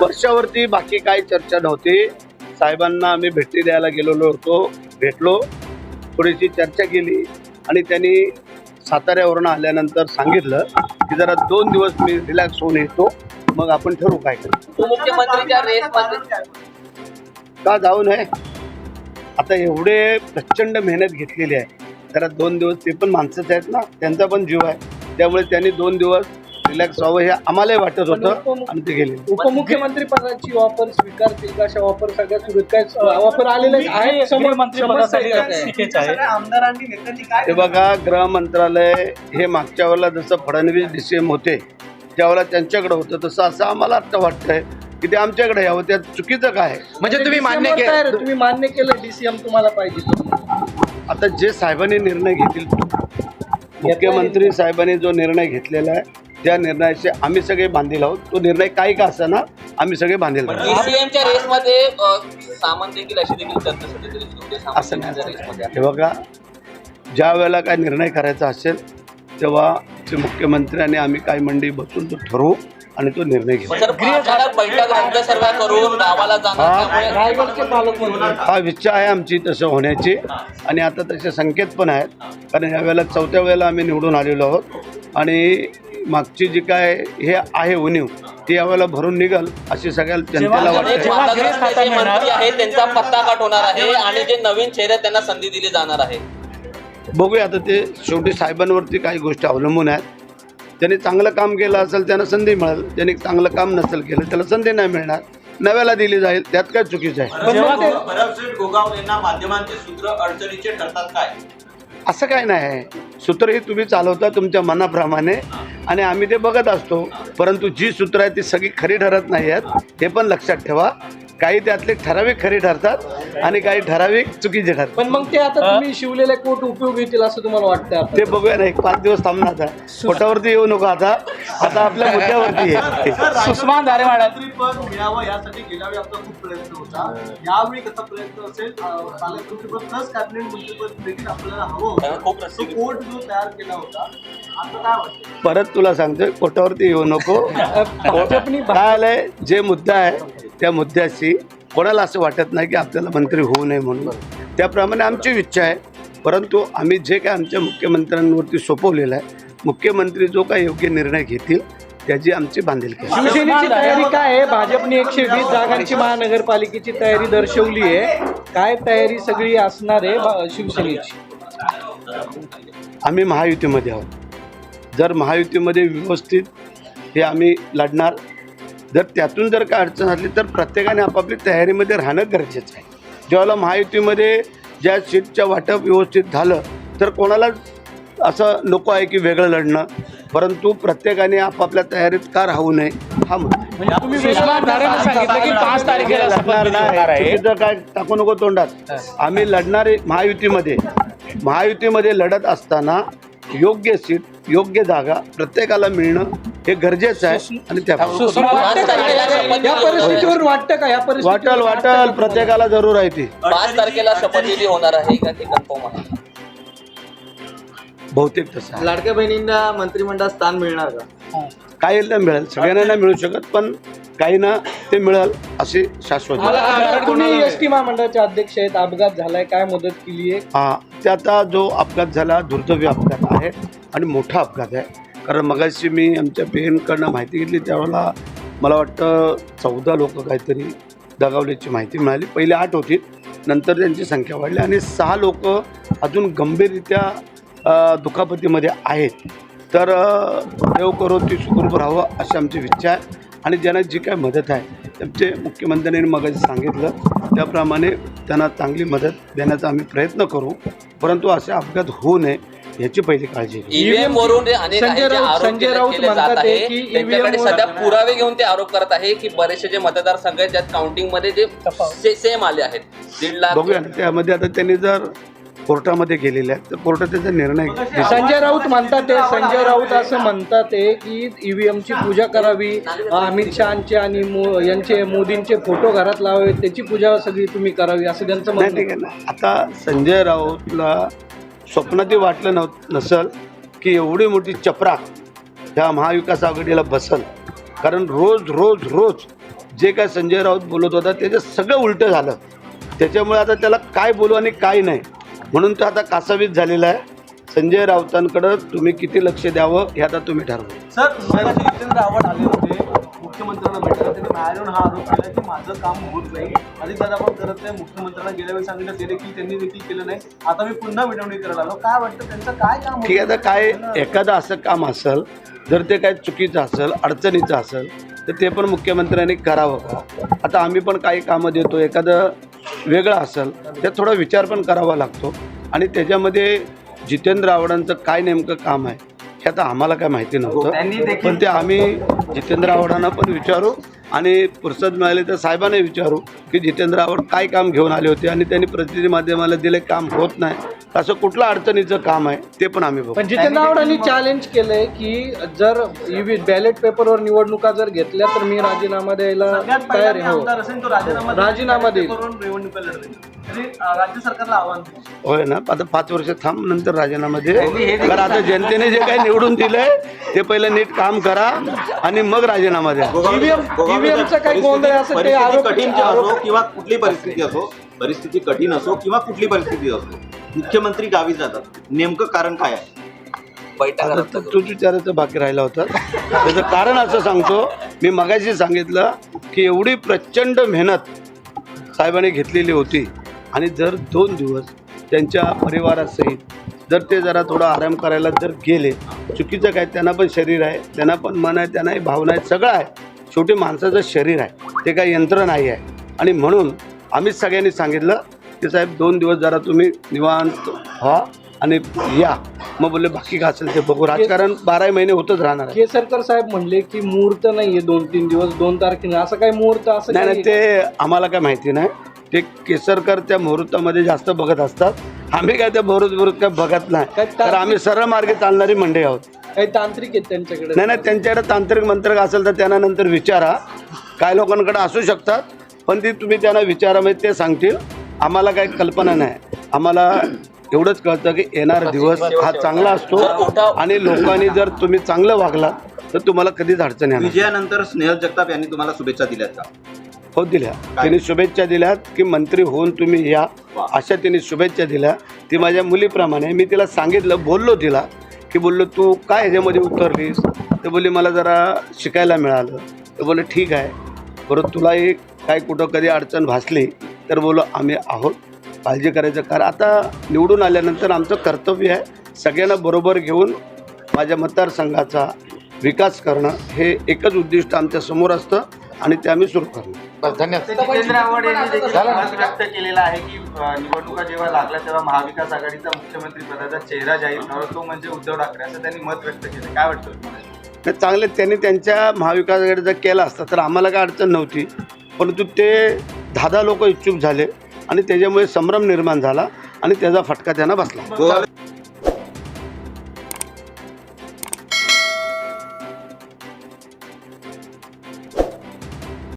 वर्षावरती बाकी काही चर्चा नव्हती. साहेबांना आम्ही भेटी द्यायला गेलेलो होतो भेटलो. थोडीशी चर्चा केली आणि त्यांनी साताऱ्यावरून आल्यानंतर सांगितलं की जरा दोन दिवस मी रिलॅक्स होऊन येतो मग आपण ठरवू काय का जाऊ नये? आता एवढे प्रचंड मेहनत घेतलेली आहे. जरा दोन दिवस ते पण माणसंच आहेत ना त्यांचा पण जीव आहे. त्यामुळे त्यांनी दोन दिवस रिलॅक्स व्हावं हे आम्हालाही वाटत होतं आणि ते गेले. उपमुख्यमंत्री पदाची ऑफर स्वीकारतील का? अशा ऑफर सगळ्या सुरू काय ऑफर आलेले आहेत? समोर समस्या काय आहे? आमदारांनी नेत्यांनी काय हे बघा गृह मंत्रालय हे मागच्या वेळेला जसं फडणवीस डी सी एम होते त्यावेळेला त्यांच्याकडे होतं तसं असं आम्हाला आता वाटतंय की ते आमच्याकडे यावं. त्यात चुकीचं काय? आहे? म्हणजे तुम्ही मान्य. केलं तुम्ही मान्य केलं डीसीएम तुम्हाला पाहिजे आता जे साहेबांनी निर्णय घेतील मुख्यमंत्री साहेबांनी जो निर्णय घेतलेला आहे त्या निर्णयाचे आम्ही सगळे बांधील आहोत तो निर्णय काही का ना आम्ही सगळे बांधील आहोत. रेसमध्ये देखील अशी देखील आहे. असं नाही. हे बघा ज्या वेळेला काय निर्णय करायचा असेल तेव्हा ते मुख्यमंत्री आणि आम्ही काय मंडळी बसून तो ठरवू आणि तो निर्णय घेऊ. हा. हा इच्छा आहे आमची तसं होण्याची. आणि आता तसे संकेत पण आहेत. कारण या वेळेला चौथ्या वेळेला आम्ही निवडून आलेलो आहोत. आणि मागची जी काय हे आहे उणीव ती यावेळेला भरून निघल अशी सगळ्या जनतेला वाटते. मंत्री त्यांचा पत्ता काट होणार आहे आणि जे नवीन चेहरे त्यांना संधी दिली जाणार आहे. बघूया आता ते शेवटी साहेबांवरती काही गोष्टी अवलंबून आहेत. त्यांनी चांगलं काम केलं असेल त्यांना संधी मिळेल. त्यांनी चांगलं काम नसेल केलं त्याला संधी नाही मिळणार. नव्याला दिली जाईल त्यात काय चुकीचं आहे? भरमसेठ गोगाव यांना माध्यमांचे सूत्र अडचणीचे ठरतात काय? असं काय नाही आहे. सूत्र ही तुम्ही चालवता तुमच्या मनाप्रमाणे. आणि आम्ही ते बघत असतो. परंतु जी सूत्र आहेत ती सगळी खरी ठरत नाही आहेत. हे पण लक्षात ठेवा. काही त्यातले ठराविक खरी ठरतात आणि काही ठराविक चुकीचे ठरतात. पण मग ते आता तुम्ही शिवलेले कोट उपयोग येतील असं तुम्हाला वाटतं आता? ते बघूया ना एक पाच दिवस थांबणार आता. पोटावरती येऊ नको आता. आता आपल्या मुद्द्यावरती आहे सुषमा दारेवाडा मंत्रीपद मिळावं यासाठी गेल्या वेळी आपला खूप प्रयत्न होता. यावेळी कसा प्रयत्न असेल अं, पालकमंत्रीपद प्लस कॅबिनेट मंत्रीपद देखील आपल्याला हवं होतं. खूप तो कोर्ट जो तयार केला होता आता काय वाटतं? परत तुला सांगतोय पोटावरती येऊ नको. भाजपनी काय आलंय जे मुद्दा आहे त्या मुद्द्याशी कोणाला असं वाटत नाही की आपल्याला मंत्री होऊ नये म्हणून. त्याप्रमाणे आमची इच्छा आहे. परंतु आम्ही जे काय आमच्या मुख्यमंत्र्यांवरती सोपवलेलं आहे मुख्यमंत्री जो काय योग्य निर्णय घेतील त्याची आमची बांधिलकी आहे. शिवसेनेची तयारी काय आहे? भाजपने एकशे वीस जागांची महानगरपालिकेची तयारी दर्शवली आहे. काय तयारी सगळी असणार आहे शिवसेनेची? आम्ही महायुतीमध्ये आहोत. जर महायुतीमध्ये व्यवस्थित हे आम्ही लढणार जर त्यातून जर काय अडचण असली तर प्रत्येकाने आपापली तयारीमध्ये राहणं गरजेचं आहे. ज्यावेळेला महायुतीमध्ये ज्या सीटचं वाटप व्यवस्थित झालं तर कोणाला असं नको आहे की वेगळं लढणं? परंतु प्रत्येकाने आपापल्या तयारीत का राहू नये हा. म्हणजे की काय टाकू नको तोंडात. आम्ही लढणारे महायुतीमध्ये. महायुतीमध्ये लढत असताना योग्य सीट योग्य जागा प्रत्येकाला मिळणं हे गरजेचं आहे आणि त्या या परिस्थितीवर वाटतं का? या वाटल वाटल प्रत्येकाला जरूर आहे ती. पाच तारखेला शपथविधी होणार आहे का ते कन्फर्म आहे? बहुतेक तसं आहे. लाडक्या बहिणींना मंत्रिमंडळात स्थान मिळणार का? काही ना मिळेल. सगळ्यांना नाही मिळू शकत पण काही ना ते मिळेल अशी शाश्वत मला- तुम्ही एस टी महामंडळाचे अध्यक्ष आहेत? अपघात झालाय काय मदत केली आहे हा ते आता जो अपघात झाला दुर्दैवी अपघात. आहे आणि मोठा अपघात आहे. कारण मगाशी मी आमच्या पेनकडनं माहिती घेतली त्यावेळेला मला वाटतं चौदा लोक काहीतरी दगावल्याची माहिती मिळाली. पहिले आठ होती नंतर त्यांची संख्या वाढली आणि सहा लोक अजून गंभीररित्या दुखापतीमध्ये आहेत. तर देव करो ती सुखरूप राहावं अशी आमची इच्छा आहे आणि ज्यांना जी काय मदत आहे त्यांचे मुख्यमंत्र्यांनी मग सांगितलं त्याप्रमाणे त्यांना चांगली मदत देण्याचा आम्ही प्रयत्न करू. परंतु असे अपघात होऊ नये याची पहिली काळजी ईव्हीएम वरून अनेक संजय राऊत- आरोप संजय राऊत म्हणतात आहे की त्यांच्याकडे EVM सध्या पुरावे घेऊन ते आरोप करत आहे की बरेचसे जे मतदारसंघ आहेत ज्यात काउंटिंगमध्ये जे सेम आले आहेत दीड लाख बघूया ना त्यामध्ये आता त्यांनी जर कोर्टामध्ये गेलेले आहेत तर कोर्टात त्याचा निर्णय घेईल. संजय राऊत म्हणतात ते संजय राऊत असं म्हणतात ते की ईव्हीएम ची पूजा करावी अमित शहाचे आणि मो- यांचे मोदींचे फोटो घरात लावावे त्याची पूजा सगळी तुम्ही करावी असं त्यांचं नाही म्हणणं ठीक आहे. आहे ना आता संजय राऊतला स्वप्नातही वाटलं नव नसल की एवढी मोठी चपरा ह्या महाविकास आघाडीला बसल. कारण रोज रोज रोज जे काय संजय राऊत बोलत होता त्याचं सगळं उलटं झालं. त्याच्यामुळे आता त्याला काय बोलू आणि काय नाही म्हणून तो आता कासावीस झालेला आहे. संजय राऊतांकडं तुम्ही किती लक्ष द्यावं हे आता तुम्ही ठरवा. सर जितेंद्र आव्हाड आले होते. मुख्यमंत्र्यांना भेटला त्यांनी बाहेरून हा आरोप केला की माझं काम होत नाही. अधिकदादा पण करत नाही. मुख्यमंत्र्यांना गेल्या वेळी सांगितलं ते देखील त्यांनी देखील केलं नाही. आता मी पुन्हा विनवणी करायला आलो काय वाटतं त्यांचं काय काम ठीक आहे आता काय एखादं असं काम असेल जर ते काय चुकीचं असेल अडचणीचं असेल तर ते पण मुख्यमंत्र्यांनी करावं. का आता आम्ही पण काही कामं देतो. एखादं वेगळं असेल त्यात थोडा विचार पण करावा लागतो. आणि त्याच्यामध्ये जितेंद्र आव्हाडांचं काय नेमकं काम आहे हे आता आम्हाला काय माहिती नव्हतं. पण ते आम्ही जितेंद्र आव्हाडांना पण विचारू आणि फुरसत मिळाली तर साहेबांना विचारू की जितेंद्र आव्हाड काय काम घेऊन आले होते आणि त्यांनी प्रतिनिधी माध्यमाला दिले काम होत नाही. असं कुठलं अडचणीचं काम आहे ते पण आम्ही बघू. पण जितेंद्र आव्हाडांनी चॅलेंज केलंय की जर ईव्ही बॅलेट पेपरवर निवडणुका जर घेतल्या तर मी राजीनामा द्यायला तयार आहे. हो. राजीनामा देईल. अं, राज्य सरकारला आव्हान. होय ना आता पाच वर्ष थांब नंतर राजीनामा दे. कारण आता जनतेने जे काही निवडून दिलंय ते पहिलं नीट काम करा आणि मग राजीनामा द्या. ईव्हीएम ईव्हीएमचा काही गोंधळ असं काही परिस्थिती आरोप कठीण असो आरोप- किंवा कुठली परिस्थिती असो परिस्थिती कठीण असो किंवा कुठली परिस्थिती असो मुख्यमंत्री गावी जातात. नेमकं कारण काय आहे? बैठका आता रद्द तू- करू. तूच विचारायचं बाकी राहिला होता. त्याचं कारण असं सांगतो मी मगाशी सांगितलं की एवढी प्रचंड मेहनत साहेबांनी घेतलेली होती. आणि जर दोन दिवस त्यांच्या परिवारासहित जर ते जरा थोडा आराम करायला जर गेले चुकीचं काय त्यांना पण शरीर आहे त्यांना पण मन आहे त्यांनाही भावना आहेत सगळं आहे. शेवटी माणसाचं शरीर आहे ते काही यंत्र नाही आहे. आणि म्हणून आम्हीच सगळ्यांनी सांगितलं की साहेब दोन दिवस जरा तुम्ही निवांत व्हा आणि या. मग बोलले बाकी काय असेल ते बघू. राजकारण बारा महिने होतच राहणार आहे. केसरकर साहेब म्हणले की मुहूर्त नाहीये दोन तीन दिवस दोन तारखेला असं काही मुहूर्त असं नाही नाही काही ते आम्हाला काय माहिती नाही. ते केसरकर त्या मुहूर्तामध्ये जास्त बघत असतात. आम्ही काय त्या मुहूर्त मुहूर्त काय बघत काय नाही तर आम्ही सरळ मार्गे चालणारी मंडळी आहोत. काही तांत्रिक आहेत त्यांच्याकडे? नाही नाही त्यांच्याकडे तांत्रिक मंत्रक असेल तर त्यांना नंतर विचारा. काय लोकांकडे असू शकतात पण ती तुम्ही त्यांना विचारा म्हणजे ते सांगतील. आम्हाला काही कल्पना नाही. आम्हाला एवढंच कळतं की येणारा दिवस हा चांगला असतो आणि लोकांनी जर तुम्ही चांगलं वागला तर तुम्हाला कधीच अडचणी येणार. विजयानंतर स्नेहल जगताप यांनी तुम्हाला शुभेच्छा दिल्यात का? हो दिल्या. त्यांनी शुभेच्छा दिल्यात की मंत्री होऊन तुम्ही या अशा त्यांनी शुभेच्छा दिल्या. ती माझ्या मुलीप्रमाणे मी तिला सांगितलं बोललो तिला की बोललो तू काय ह्याच्यामध्ये उतरलीस? तर बोलली मला जरा शिकायला मिळालं. तर बोलले ठीक आहे. बरं तुलाही काय कुठं कधी अडचण भासली तर बोलो आम्ही आहोत. काळजी करायचं कारण आता निवडून आल्यानंतर आमचं कर्तव्य आहे सगळ्यांना बरोबर घेऊन माझ्या मतदारसंघाचा विकास करणं. हे एकच उद्दिष्ट आमच्यासमोर असतं आणि ते आम्ही सुरू करणार. जितेंद्र आव्हाड यांनी देखील मत व्यक्त केलेलं आहे की निवडणुका जेव्हा लागल्या तेव्हा महाविकास आघाडीचा मुख्यमंत्री पदाचा चेहरा जाहीर तो म्हणजे उद्धव ठाकरे असं त्यांनी मत व्यक्त केलं. काय वाटतं तुम्हाला? नाही चांगले त्यांनी त्यांच्या महाविकास आघाडीचा केला असता तर आम्हाला काय अडचण नव्हती. परंतु ते दहा दहा लोक इच्छुक झाले आणि त्याच्यामुळे संभ्रम निर्माण झाला आणि त्याचा फटका त्यांना बसला.